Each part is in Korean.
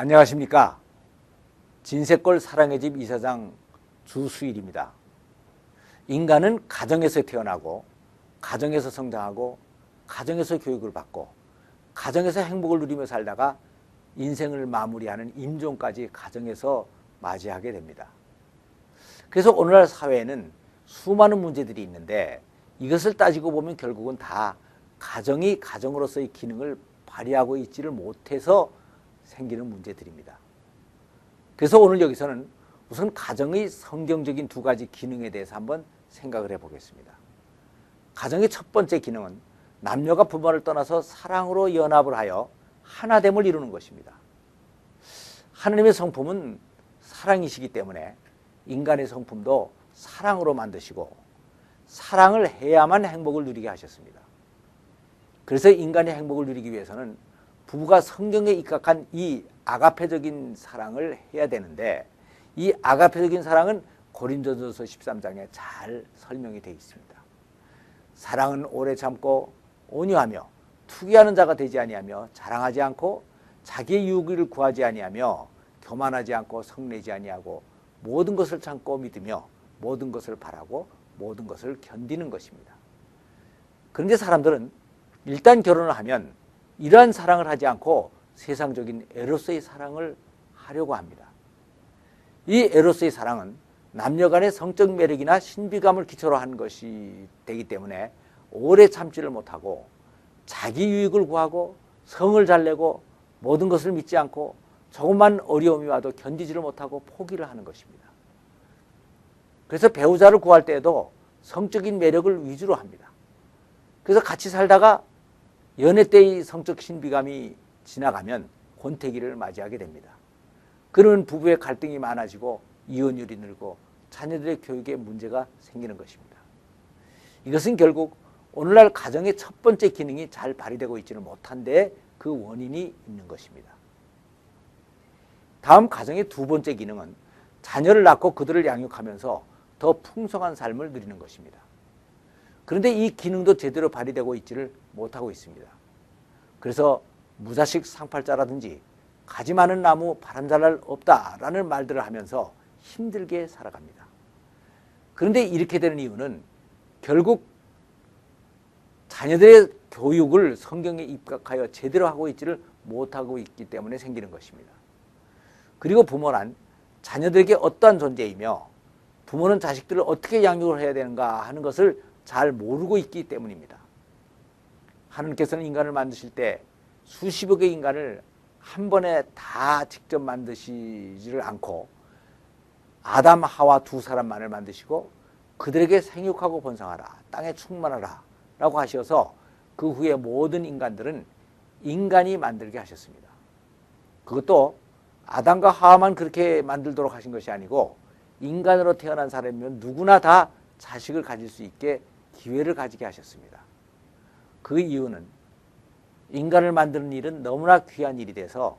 안녕하십니까. 진세골 사랑의 집 이사장 주수일입니다. 인간은 가정에서 태어나고, 가정에서 성장하고, 가정에서 교육을 받고, 가정에서 행복을 누리며 살다가 인생을 마무리하는 임종까지 가정에서 맞이하게 됩니다. 그래서 오늘날 사회에는 수많은 문제들이 있는데 이것을 따지고 보면 결국은 다 가정이 가정으로서의 기능을 발휘하고 있지를 못해서 생기는 문제들입니다. 그래서 오늘 여기서는 우선 가정의 성경적인 두 가지 기능에 대해서 한번 생각을 해보겠습니다. 가정의 첫 번째 기능은 남녀가 부모를 떠나서 사랑으로 연합을 하여 하나됨을 이루는 것입니다. 하나님의 성품은 사랑이시기 때문에 인간의 성품도 사랑으로 만드시고 사랑을 해야만 행복을 누리게 하셨습니다. 그래서 인간의 행복을 누리기 위해서는 부부가 성경에 입각한 이 아가페적인 사랑을 해야 되는데 이 아가페적인 사랑은 고린도전서 13장에 잘 설명이 되어 있습니다. 사랑은 오래 참고 온유하며 투기하는 자가 되지 아니하며 자랑하지 않고 자기의 유익을 구하지 아니하며 교만하지 않고 성내지 아니하고 모든 것을 참고 믿으며 모든 것을 바라고 모든 것을 견디는 것입니다. 그런데 사람들은 일단 결혼을 하면 이러한 사랑을 하지 않고 세상적인 에로스의 사랑을 하려고 합니다. 이 에로스의 사랑은 남녀 간의 성적 매력이나 신비감을 기초로 한 것이 되기 때문에 오래 참지를 못하고 자기 유익을 구하고 성을 잘 내고 모든 것을 믿지 않고 조금만 어려움이 와도 견디지를 못하고 포기를 하는 것입니다. 그래서 배우자를 구할 때에도 성적인 매력을 위주로 합니다. 그래서 같이 살다가 연애 때의 성적 신비감이 지나가면 권태기를 맞이하게 됩니다. 그런 부부의 갈등이 많아지고 이혼율이 늘고 자녀들의 교육에 문제가 생기는 것입니다. 이것은 결국 오늘날 가정의 첫 번째 기능이 잘 발휘되고 있지는 못한 데 그 원인이 있는 것입니다. 다음 가정의 두 번째 기능은 자녀를 낳고 그들을 양육하면서 더 풍성한 삶을 누리는 것입니다. 그런데 이 기능도 제대로 발휘되고 있지를 못하고 있습니다. 그래서 무자식 상팔자라든지 가지 많은 나무 바람 잘 날 없다라는 말들을 하면서 힘들게 살아갑니다. 그런데 이렇게 되는 이유는 결국 자녀들의 교육을 성경에 입각하여 제대로 하고 있지를 못하고 있기 때문에 생기는 것입니다. 그리고 부모란 자녀들에게 어떠한 존재이며 부모는 자식들을 어떻게 양육을 해야 되는가 하는 것을 잘 모르고 있기 때문입니다. 하나님께서는 인간을 만드실 때 수십여 개 인간을 한 번에 다 직접 만드시지를 않고 아담, 하와 두 사람만을 만드시고 그들에게 생육하고 번성하라. 땅에 충만하라. 라고 하셔서 그 후에 모든 인간들은 인간이 만들게 하셨습니다. 그것도 아담과 하와만 그렇게 만들도록 하신 것이 아니고 인간으로 태어난 사람이면 누구나 다 자식을 가질 수 있게 기회를 가지게 하셨습니다. 그 이유는 인간을 만드는 일은 너무나 귀한 일이 돼서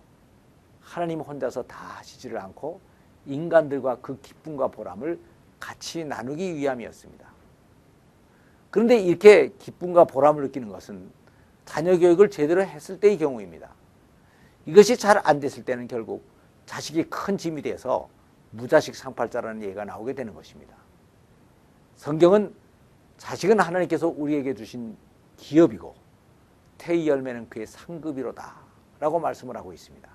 하나님 혼자서 다 하시지를 않고 인간들과 그 기쁨과 보람을 같이 나누기 위함이었습니다. 그런데 이렇게 기쁨과 보람을 느끼는 것은 자녀 교육을 제대로 했을 때의 경우입니다. 이것이 잘 안 됐을 때는 결국 자식이 큰 짐이 돼서 무자식 상팔자라는 얘기가 나오게 되는 것입니다. 성경은 자식은 하나님께서 우리에게 주신 기업이고 태의 열매는 그의 상급이로다 라고 말씀을 하고 있습니다.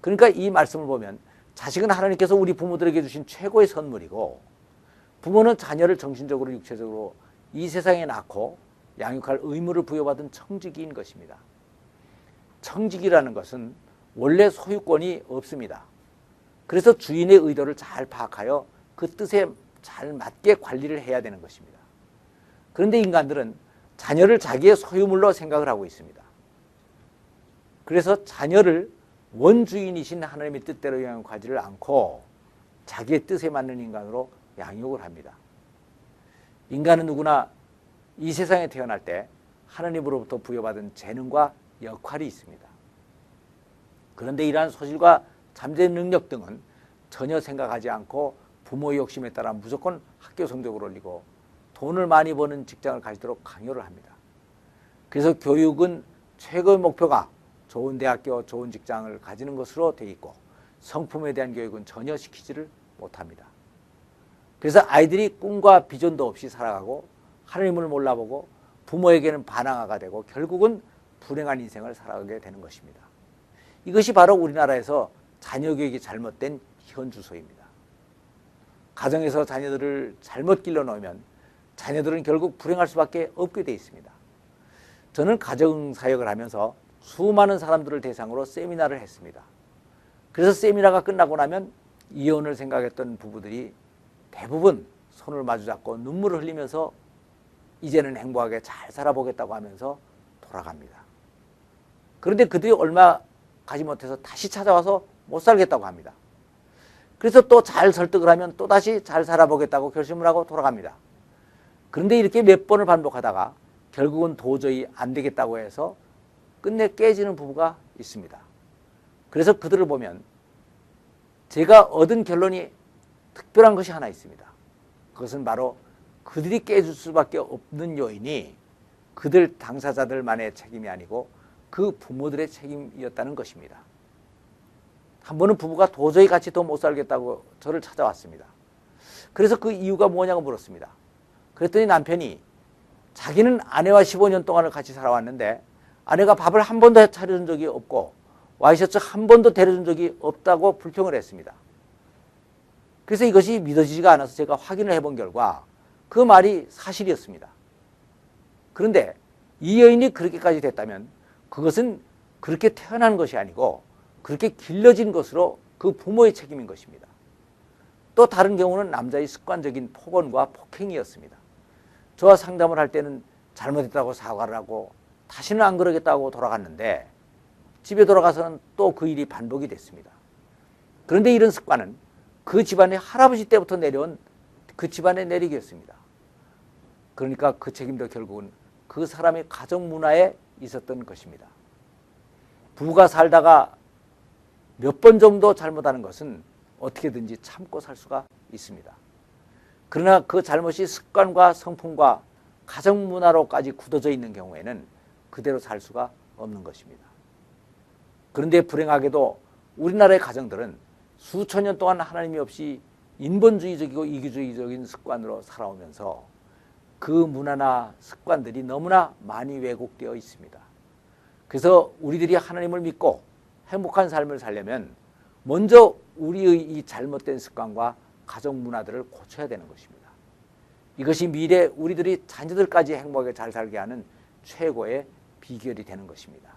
그러니까 이 말씀을 보면 자식은 하나님께서 우리 부모들에게 주신 최고의 선물이고 부모는 자녀를 정신적으로 육체적으로 이 세상에 낳고 양육할 의무를 부여받은 청직인 것입니다. 청직이라는 것은 원래 소유권이 없습니다. 그래서 주인의 의도를 잘 파악하여 그 뜻에 잘 맞게 관리를 해야 되는 것입니다. 그런데 인간들은 자녀를 자기의 소유물로 생각을 하고 있습니다. 그래서 자녀를 원주인이신 하나님의 뜻대로 양육하지를 않고 자기의 뜻에 맞는 인간으로 양육을 합니다. 인간은 누구나 이 세상에 태어날 때 하나님으로부터 부여받은 재능과 역할이 있습니다. 그런데 이러한 소질과 잠재 능력 등은 전혀 생각하지 않고 부모의 욕심에 따라 무조건 학교 성적을 올리고 돈을 많이 버는 직장을 가지도록 강요를 합니다. 그래서 교육은 최고의 목표가 좋은 대학교, 좋은 직장을 가지는 것으로 돼 있고 성품에 대한 교육은 전혀 시키지를 못합니다. 그래서 아이들이 꿈과 비전도 없이 살아가고 하나님을 몰라보고 부모에게는 반항아가 되고 결국은 불행한 인생을 살아가게 되는 것입니다. 이것이 바로 우리나라에서 자녀 교육이 잘못된 현 주소입니다. 가정에서 자녀들을 잘못 길러놓으면 자녀들은 결국 불행할 수밖에 없게 돼 있습니다. 저는 가정 사역을 하면서 수많은 사람들을 대상으로 세미나를 했습니다. 그래서 세미나가 끝나고 나면 이혼을 생각했던 부부들이 대부분 손을 마주잡고 눈물을 흘리면서 이제는 행복하게 잘 살아보겠다고 하면서 돌아갑니다. 그런데 그들이 얼마 가지 못해서 다시 찾아와서 못 살겠다고 합니다. 그래서 또 잘 설득을 하면 또 다시 잘 살아보겠다고 결심을 하고 돌아갑니다. 그런데 이렇게 몇 번을 반복하다가 결국은 도저히 안 되겠다고 해서 끝내 깨지는 부부가 있습니다. 그래서 그들을 보면 제가 얻은 결론이 특별한 것이 하나 있습니다. 그것은 바로 그들이 깨질 수밖에 없는 요인이 그들 당사자들만의 책임이 아니고 그 부모들의 책임이었다는 것입니다. 한 번은 부부가 도저히 같이 더 못 살겠다고 저를 찾아왔습니다. 그래서 그 이유가 뭐냐고 물었습니다. 그랬더니 남편이 자기는 아내와 15년 동안을 같이 살아왔는데 아내가 밥을 한 번도 차려준 적이 없고 와이셔츠 한 번도 데려준 적이 없다고 불평을 했습니다. 그래서 이것이 믿어지지가 않아서 제가 확인을 해본 결과 그 말이 사실이었습니다. 그런데 이 여인이 그렇게까지 됐다면 그것은 그렇게 태어난 것이 아니고 그렇게 길러진 것으로 그 부모의 책임인 것입니다. 또 다른 경우는 남자의 습관적인 폭언과 폭행이었습니다. 저와 상담을 할 때는 잘못했다고 사과를 하고 다시는 안 그러겠다고 돌아갔는데 집에 돌아가서는 또 그 일이 반복이 됐습니다. 그런데 이런 습관은 그 집안의 할아버지 때부터 내려온 그 집안의 내리기였습니다. 그러니까 그 책임도 결국은 그 사람의 가정 문화에 있었던 것입니다. 부부가 살다가 몇 번 정도 잘못하는 것은 어떻게든지 참고 살 수가 있습니다. 그러나 그 잘못이 습관과 성품과 가정 문화로까지 굳어져 있는 경우에는 그대로 살 수가 없는 것입니다. 그런데 불행하게도 우리나라의 가정들은 수천 년 동안 하나님이 없이 인본주의적이고 이기주의적인 습관으로 살아오면서 그 문화나 습관들이 너무나 많이 왜곡되어 있습니다. 그래서 우리들이 하나님을 믿고 행복한 삶을 살려면 먼저 우리의 이 잘못된 습관과 가정 문화들을 고쳐야 되는 것입니다. 이것이 미래 우리들이 자녀들까지 행복하게 잘 살게 하는 최고의 비결이 되는 것입니다.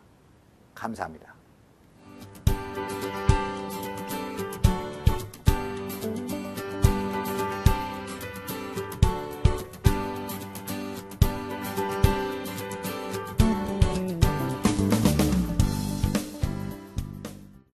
감사합니다.